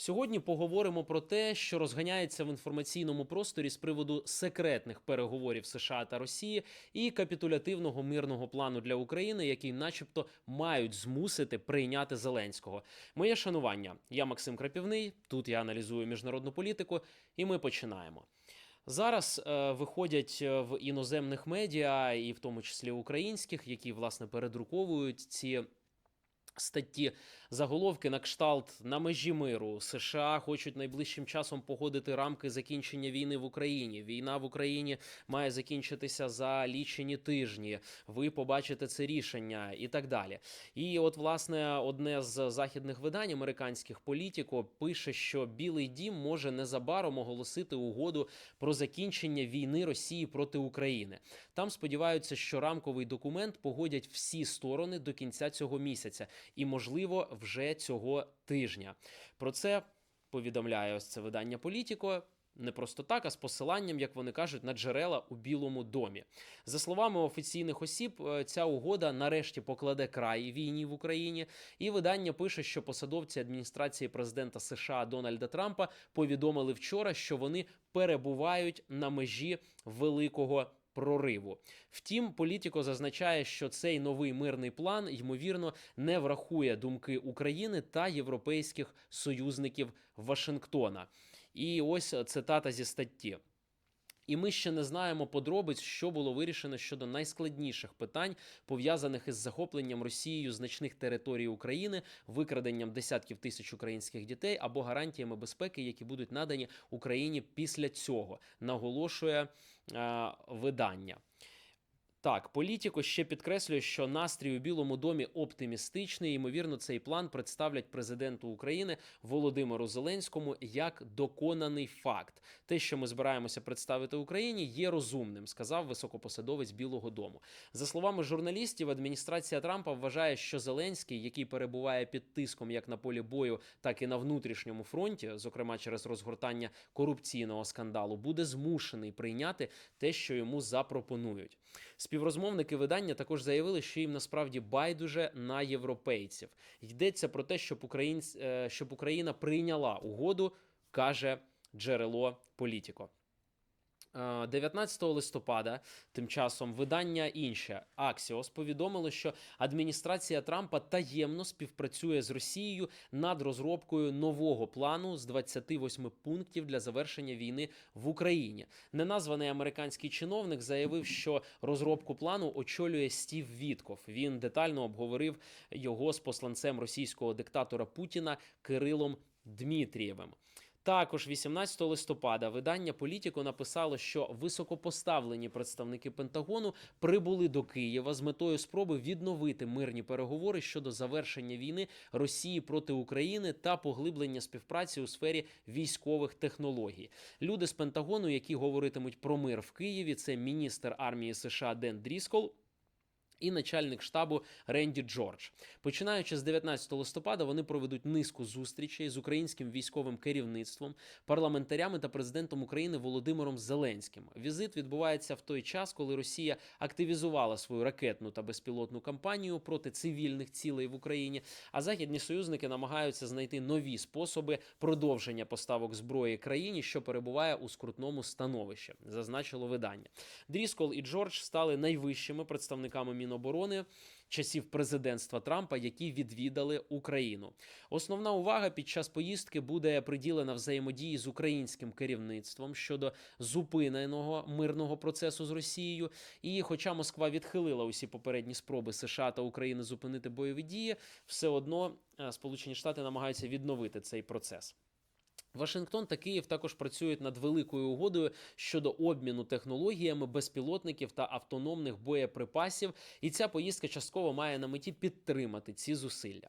Сьогодні поговоримо про те, що розганяється в інформаційному просторі з приводу секретних переговорів США та Росії і капітулятивного мирного плану для України, який, начебто, мають змусити прийняти Зеленського. Моє шанування. Я Максим Крапівний. Тут я аналізую міжнародну політику, і ми починаємо. Зараз е, виходять е, в іноземних медіа, і в тому числі українських, які власне передруковують ці статті заголовки на кшталт на межі миру. США хочуть найближчим часом погодити рамки закінчення війни в Україні. Війна в Україні має закінчитися за лічені тижні. Ви побачите це рішення і так далі. І от, власне, одне з західних видань американських політико пише, що Білий Дім може незабаром оголосити угоду про закінчення війни Росії проти України. Там сподіваються, що рамковий документ погодять всі сторони до кінця цього місяця, і можливо вже цього тижня. Про це повідомляє ось це видання Політіко. Не просто так, а з посиланням, як вони кажуть, на джерела у Білому домі. За словами офіційних осіб, е, ця угода нарешті покладе край війні в Україні. І видання пише, що посадовці адміністрації президента США Дональда Трампа повідомили вчора, що вони перебувають на межі великого. Прориву. Втім, політико зазначає, що цей новий мирний план ймовірно не врахує думки України та європейських союзників Вашингтона. І ось цитата зі статті. І ми ще не знаємо подробиць, що було вирішено щодо найскладніших питань, пов'язаних із захопленням Росією значних територій України, викраденням десятків тисяч українських дітей або гарантіями безпеки, які будуть надані Україні після цього, наголошує видання. Так, політико ще підкреслює, що настрій у Білому домі оптимістичний. Ймовірно, цей план представлять президенту України Володимиру Зеленському як доконаний факт. Те, що ми збираємося представити Україні, є розумним, сказав високопосадовець Білого Дому. За словами журналістів, адміністрація Трампа вважає, що Зеленський, який перебуває під тиском як на полі бою, так і на внутрішньому фронті, зокрема через розгортання корупційного скандалу, буде змушений прийняти те, що йому запропонують. Співрозмовники видання також заявили, що їм насправді байдуже на європейців. Йдеться про те, щоб, Україн... е, щоб Україна прийняла угоду, каже джерело Політіко. Е, 19 листопада, тим часом, видання інше Axios повідомило, що адміністрація Трампа таємно співпрацює з Росією над розробкою нового плану з 28 пунктів для завершення війни в Україні. Неназваний американський чиновник заявив, що розробку плану очолює Стів Вітков. Він детально обговорив його з посланцем російського диктатора Путіна Кирилом Дмитрієвим. Також 18 листопада видання Політіко написало, що високопоставлені представники Пентагону прибули до Києва з метою спроби відновити мирні переговори щодо завершення війни Росії проти України та поглиблення співпраці у сфері військових технологій. Люди з Пентагону, які говоритимуть про мир в Києві, це міністр армії США Ден Дріскол. І начальник штабу Ренді Джордж, починаючи з 19 листопада, вони проведуть низку зустрічей з українським військовим керівництвом, парламентарями та президентом України Володимиром Зеленським. Візит відбувається в той час, коли Росія активізувала свою ракетну та безпілотну кампанію проти цивільних цілей в Україні. А західні союзники намагаються знайти нові способи продовження поставок зброї країні, що перебуває у скрутному становищі, зазначило видання. Дріскол і Джордж стали найвищими представниками Міноборони часів президентства Трампа, які відвідали Україну. Основна увага під час поїздки буде приділена взаємодії з українським керівництвом щодо зупиненого мирного процесу з Росією. І, хоча Москва відхилила усі попередні спроби США та України зупинити бойові дії, все одно е, Сполучені Штати намагаються відновити цей процес. Вашингтон та Київ також працюють над великою угодою щодо обміну технологіями безпілотників та автономних боєприпасів, і ця поїздка частково має на меті підтримати ці зусилля.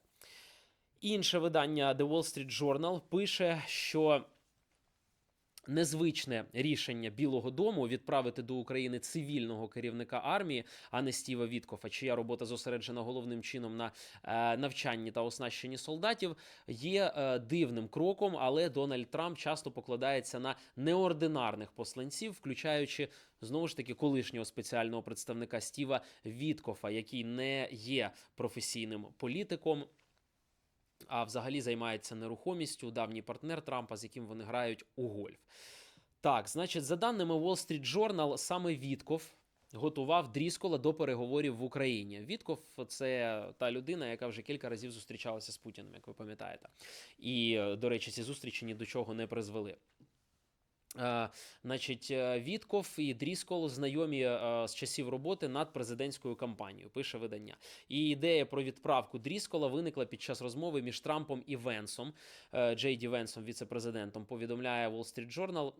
Інше видання The Wall Street Journal пише, що Незвичне рішення Білого Дому відправити до України цивільного керівника армії, а не Стіва Віткофа, чия робота зосереджена головним чином на е, навчанні та оснащенні солдатів, є е, дивним кроком, але Дональд Трамп часто покладається на неординарних посланців, включаючи знову ж таки колишнього спеціального представника Стіва Віткофа, який не є професійним політиком. А взагалі займається нерухомістю, давній партнер Трампа, з яким вони грають у гольф. Так, значить, за даними Wall Street Journal, саме Вітков готував Дріскола до переговорів в Україні. Вітков це та людина, яка вже кілька разів зустрічалася з Путіним, як ви пам'ятаєте. І, е, до речі, ці зустрічі ні до чого не призвели. Е, Значить, е, Вітков і Дріскол знайомі е, з часів роботи над президентською кампанією, пише видання. І ідея про відправку Дріскола виникла під час розмови між Трампом і Венсом, е, Джей Ді Венсом, віце-президентом, повідомляє Wall Street Journal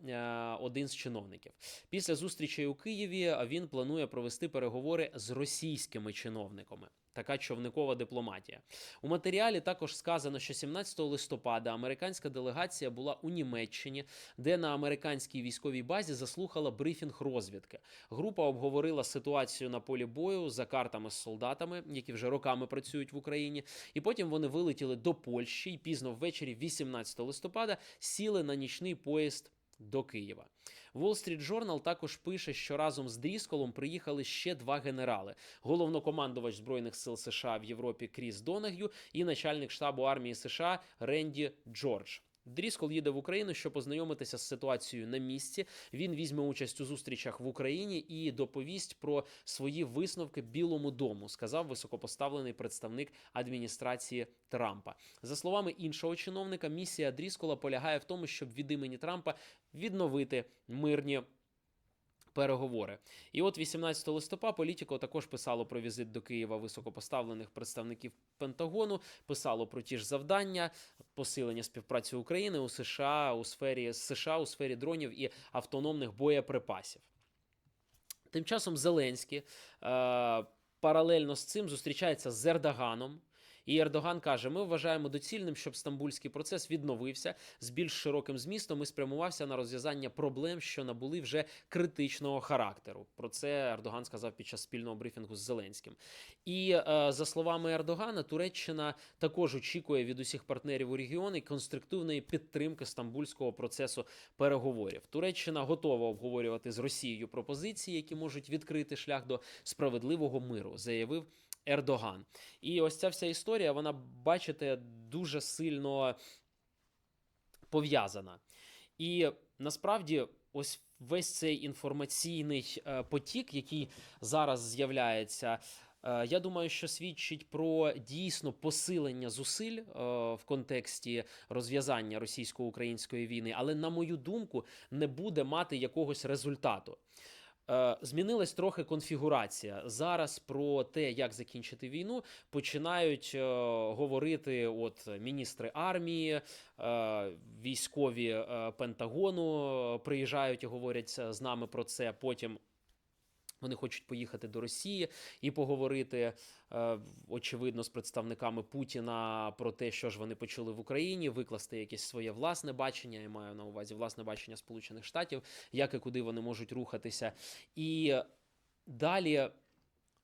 один з чиновників. Після зустрічі у Києві він планує провести переговори з російськими чиновниками. Така човникова дипломатія. У матеріалі також сказано, що 17 листопада американська делегація була у Німеччині, де на американській військовій базі заслухала брифінг розвідки. Група обговорила ситуацію на полі бою за картами з солдатами, які вже роками працюють в Україні. І потім вони вилетіли до Польщі і пізно ввечері, 18 листопада, сіли на нічний поїзд до Києва. Wall Street Journal також пише, що разом з Дрісколом приїхали ще два генерали: головнокомандувач збройних сил США в Європі Кріс Донаг'ю і начальник штабу армії США Ренді Джордж. Дріскол їде в Україну, щоб познайомитися з ситуацією на місці. Він візьме участь у зустрічах в Україні і доповість про свої висновки Білому дому, сказав високопоставлений представник адміністрації Трампа. За словами іншого чиновника, місія Дріскола полягає в тому, щоб від імені Трампа відновити мирні. Переговори, і от 18 листопада Політіко також писало про візит до Києва високопоставлених представників Пентагону, писало про ті ж завдання, посилення співпраці України у США у сфері США у сфері дронів і автономних боєприпасів. Тим часом Зеленський е, паралельно з цим зустрічається з Ердоганом. І Ердоган каже: ми вважаємо доцільним, щоб стамбульський процес відновився з більш широким змістом і спрямувався на розв'язання проблем, що набули вже критичного характеру. Про це Ердоган сказав під час спільного брифінгу з Зеленським. І е, за словами Ердогана, Туреччина також очікує від усіх партнерів у регіоні конструктивної підтримки стамбульського процесу переговорів. Туреччина готова обговорювати з Росією пропозиції, які можуть відкрити шлях до справедливого миру, заявив. Ердоган. І ось ця вся історія, вона, бачите, дуже сильно пов'язана. І насправді, ось весь цей інформаційний е, потік, який зараз з'являється. е, Я думаю, що свідчить про дійсно посилення зусиль е, в контексті розв'язання російсько-української війни, але на мою думку, не буде мати якогось результату. Е, Змінилась трохи конфігурація. Зараз про те, як закінчити війну, починають е, говорити от міністри армії, е, військові Пентагону приїжджають і говорять з нами про це. Потім вони хочуть поїхати до Росії і поговорити, е, очевидно, з представниками Путіна про те, що ж вони почули в Україні, викласти якесь своє власне бачення. Я маю на увазі власне бачення Сполучених Штатів, як і куди вони можуть рухатися. І далі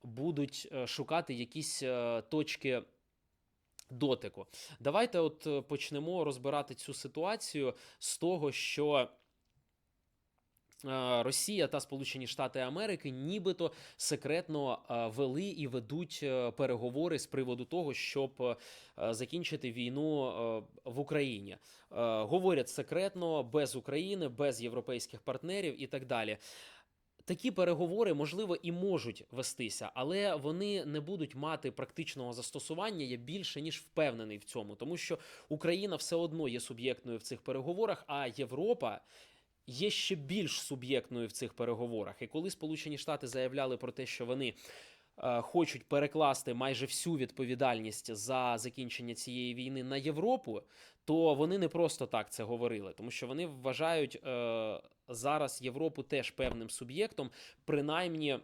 будуть е, шукати якісь е, точки. Дотику. Давайте от почнемо розбирати цю ситуацію з того, що Росія та Сполучені Штати Америки нібито секретно е, вели і ведуть е, переговори з приводу того, щоб е, закінчити війну е, в Україні. Е, Говорять секретно, без України, без європейських партнерів і так далі. Такі переговори, можливо, і можуть вестися, але вони не будуть мати практичного застосування. Я більше ніж впевнений в цьому, тому що Україна все одно є суб'єктною в цих переговорах, а Європа є ще більш суб'єктною в цих переговорах. І коли Сполучені Штати заявляли про те, що вони е, хочуть перекласти майже всю відповідальність за закінчення цієї війни на Європу, то вони не просто так це говорили, тому що вони вважають е, зараз Європу теж певним суб'єктом, принаймні.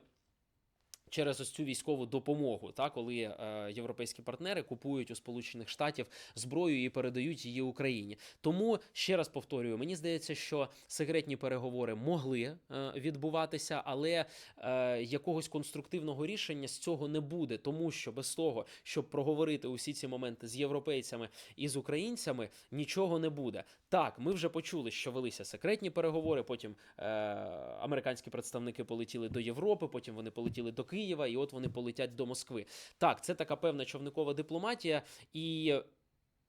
Через ось цю військову допомогу, та коли е, європейські партнери купують у Сполучених Штатів зброю і передають її Україні. Тому ще раз повторюю, мені здається, що секретні переговори могли е, відбуватися, але е, якогось конструктивного рішення з цього не буде, тому що без того, щоб проговорити усі ці моменти з європейцями і з українцями, нічого не буде. Так, ми вже почули, що велися секретні переговори. Потім е, американські представники полетіли до Європи, потім вони полетіли до Києва, і от вони полетять до Москви. Так, це така певна човникова дипломатія, і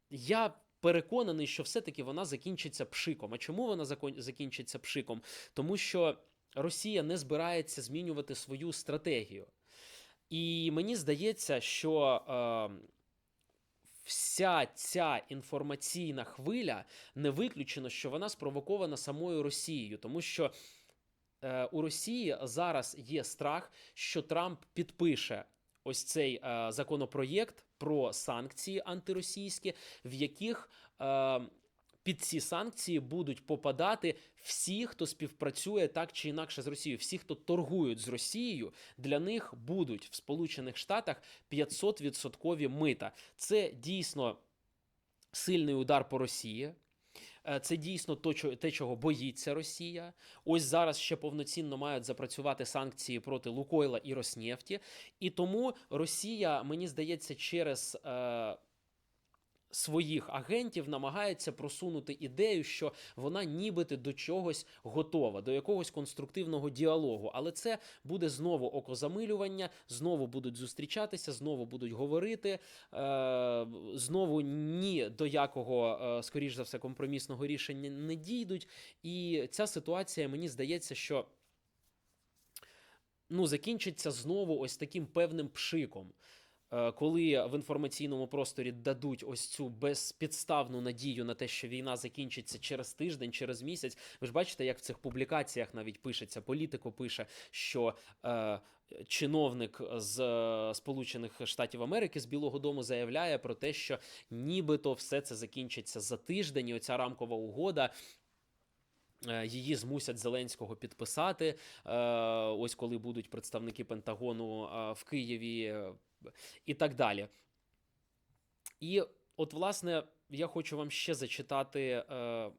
я переконаний, що все-таки вона закінчиться пшиком. А чому вона закінчиться пшиком? Тому що Росія не збирається змінювати свою стратегію. І мені здається, що е, вся ця інформаційна хвиля не виключено, що вона спровокована самою Росією, тому що у Росії зараз є страх, що Трамп підпише ось цей е, законопроєкт про санкції антиросійські, в яких е, під ці санкції будуть попадати всі, хто співпрацює так чи інакше з Росією, всі, хто торгують з Росією, для них будуть в Сполучених Штатах 500% мита. Це дійсно сильний удар по Росії. Е, Це дійсно те, чого боїться Росія. Ось зараз ще повноцінно мають запрацювати санкції проти Лукойла і Роснефті. І тому Росія, мені здається, через е, своїх агентів намагається просунути ідею, що вона нібито до чогось готова, до якогось конструктивного діалогу. Але це буде знову окозамилювання, знову будуть зустрічатися, знову будуть говорити. Е, знову ні до якого, е, скоріш за все, компромісного рішення не дійдуть. І ця ситуація, мені здається, що ну, закінчиться знову ось таким певним пшиком. Е, Коли в інформаційному просторі дадуть ось цю безпідставну надію на те, що війна закінчиться через тиждень, через місяць, ви ж бачите, як в цих публікаціях навіть пишеться, політико пише, що е, чиновник з е, Сполучених Штатів Америки з Білого Дому заявляє про те, що нібито все це закінчиться за тиждень, і оця рамкова угода. е, Її змусять Зеленського підписати. Ось коли будуть представники Пентагону в Києві і так далі. І от, власне, я хочу вам ще зачитати е,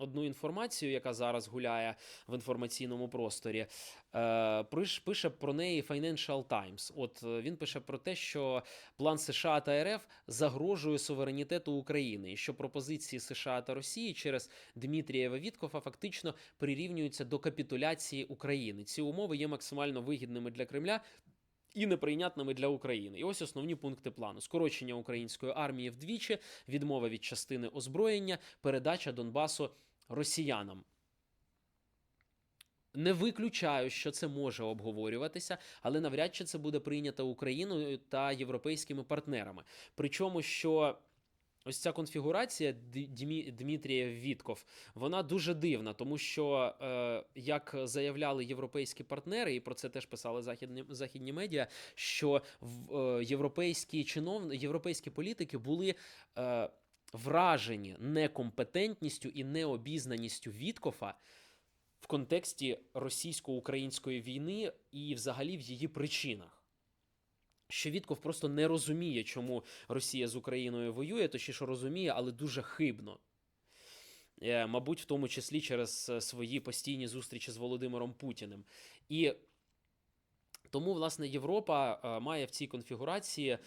одну інформацію, яка зараз гуляє в інформаційному просторі. Е, пише про неї Financial Times. От е, він пише про те, що план США та РФ загрожує суверенітету України, і що пропозиції США та Росії через Дмитрієва Віткофа фактично прирівнюються до капітуляції України. Ці умови є максимально вигідними для Кремля. І неприйнятними для України. І ось основні пункти плану: скорочення української армії вдвічі, відмова від частини озброєння, передача Донбасу росіянам. Не виключаю, що це може обговорюватися, але навряд чи це буде прийнято Україною та європейськими партнерами. Причому, що ось ця конфігурація Дмитрія Вітков, вона дуже дивна, тому що, е, як заявляли європейські партнери, і про це теж писали західні, західні медіа, що в, е, європейські чиновники, європейські політики були. Е, Вражені некомпетентністю і необізнаністю Віткофа в контексті російсько-української війни і взагалі в її причинах. Що Вітков просто не розуміє, чому Росія з Україною воює, точніше розуміє, але дуже хибно. Е, Мабуть, в тому числі через е, свої постійні зустрічі з Володимиром Путіним. І тому, власне, Європа е, має в цій конфігурації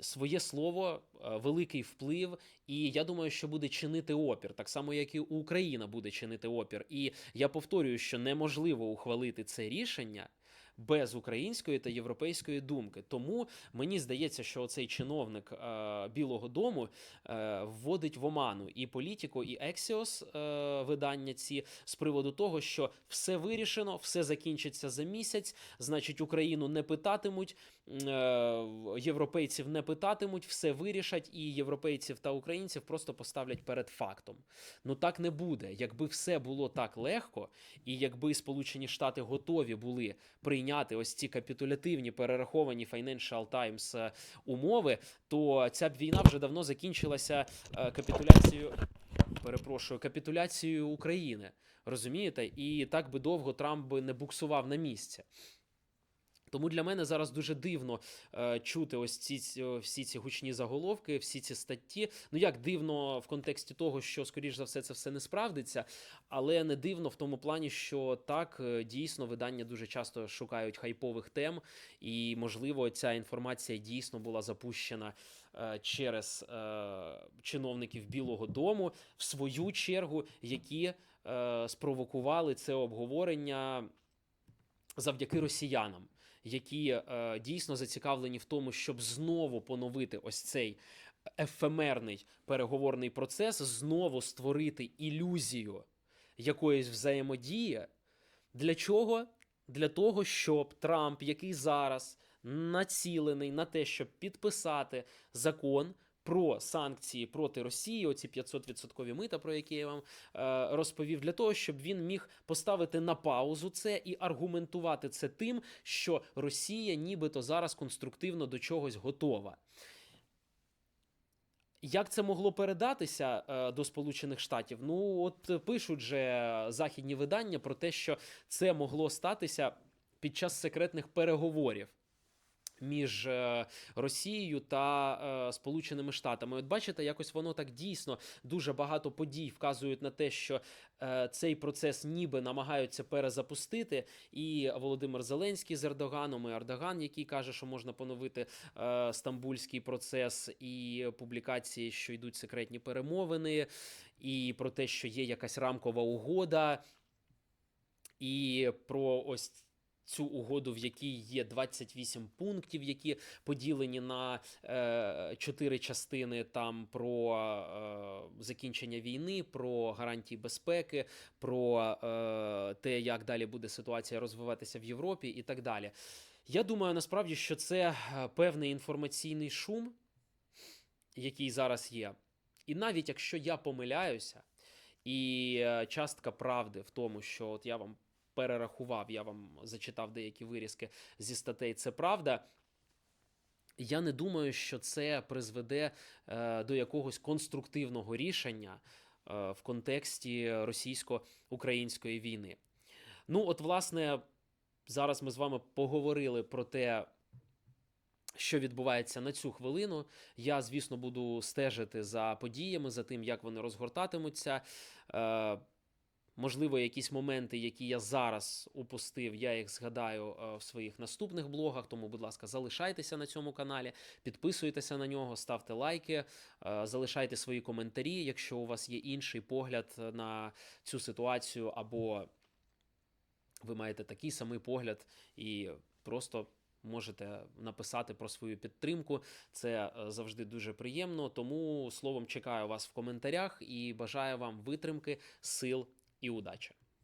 своє слово, великий вплив, і я думаю, що буде чинити опір, так само, як і Україна буде чинити опір. І я повторюю, що неможливо ухвалити це рішення. Без української та європейської думки, тому мені здається, що цей чиновник е, Білого Дому е, вводить в оману і політику, і Ексіос е, видання ці з приводу того, що все вирішено, все закінчиться за місяць. Значить, Україну не питатимуть, європейців не питатимуть, все вирішать, і європейців та українців просто поставлять перед фактом. Ну так не буде. Якби все було так легко, і якби Сполучені Штати готові були прийняти ось ці капітулятивні перераховані Financial Times е, умови, то ця б війна вже давно закінчилася е, капітуляцією. Перепрошую, капітуляцією України. Розумієте? І так би довго Трамп би не буксував на місці. Тому для мене зараз дуже дивно е, чути ось ці всі ці гучні заголовки, всі ці статті. Ну як дивно в контексті того, що скоріш за все це все не справдиться, але не дивно в тому плані, що так е, дійсно видання дуже часто шукають хайпових тем, і можливо ця інформація дійсно була запущена е, через е, чиновників Білого Дому, в свою чергу, які е, спровокували це обговорення завдяки росіянам. Які е, дійсно зацікавлені в тому, щоб знову поновити ось цей ефемерний переговорний процес, знову створити ілюзію якоїсь взаємодії. Для чого? Для того, щоб Трамп, який зараз націлений на те, щоб підписати закон про санкції проти Росії, оці 500% мита, про які я вам е, розповів, для того, щоб він міг поставити на паузу це і аргументувати це тим, що Росія нібито зараз конструктивно до чогось готова. Як це могло передатися е, до Сполучених Штатів? Ну, от пишуть же західні видання про те, що це могло статися під час секретних переговорів між е, Росією та е, Сполученими Штатами. От бачите, якось воно так дійсно дуже багато подій вказують на те, що е, цей процес ніби намагаються перезапустити. І Володимир Зеленський з Ердоганом, і Ердоган, який каже, що можна поновити стамбульський процес, і публікації, що йдуть секретні перемовини, і про те, що є якась рамкова угода, і про ось. Цю угоду, в якій є 28 пунктів, які поділені на е, чотири частини: там про е, закінчення війни, про гарантії безпеки, про е, те, як далі буде ситуація розвиватися в Європі, і так далі. Я думаю, насправді, що це певний інформаційний шум, який зараз є. І навіть якщо я помиляюся, і частка правди в тому, що от я вам перерахував, я вам зачитав деякі вирізки зі статей, це правда. Я не думаю, що це призведе е, до якогось конструктивного рішення е, в контексті російсько-української війни. Ну, от, власне, зараз ми з вами поговорили про те, що відбувається на цю хвилину. Я, звісно, буду стежити за подіями, за тим, як вони розгортатимуться. Е, Можливо, якісь моменти, які я зараз упустив, я їх згадаю е, в своїх наступних блогах. Тому, будь ласка, залишайтеся на цьому каналі, підписуйтеся на нього, ставте лайки, е, залишайте свої коментарі, якщо у вас є інший погляд на цю ситуацію, або ви маєте такий самий погляд і просто. Можете написати про свою підтримку, це е, завжди дуже приємно. Тому словом чекаю вас в коментарях і бажаю вам витримки, сил і удачі!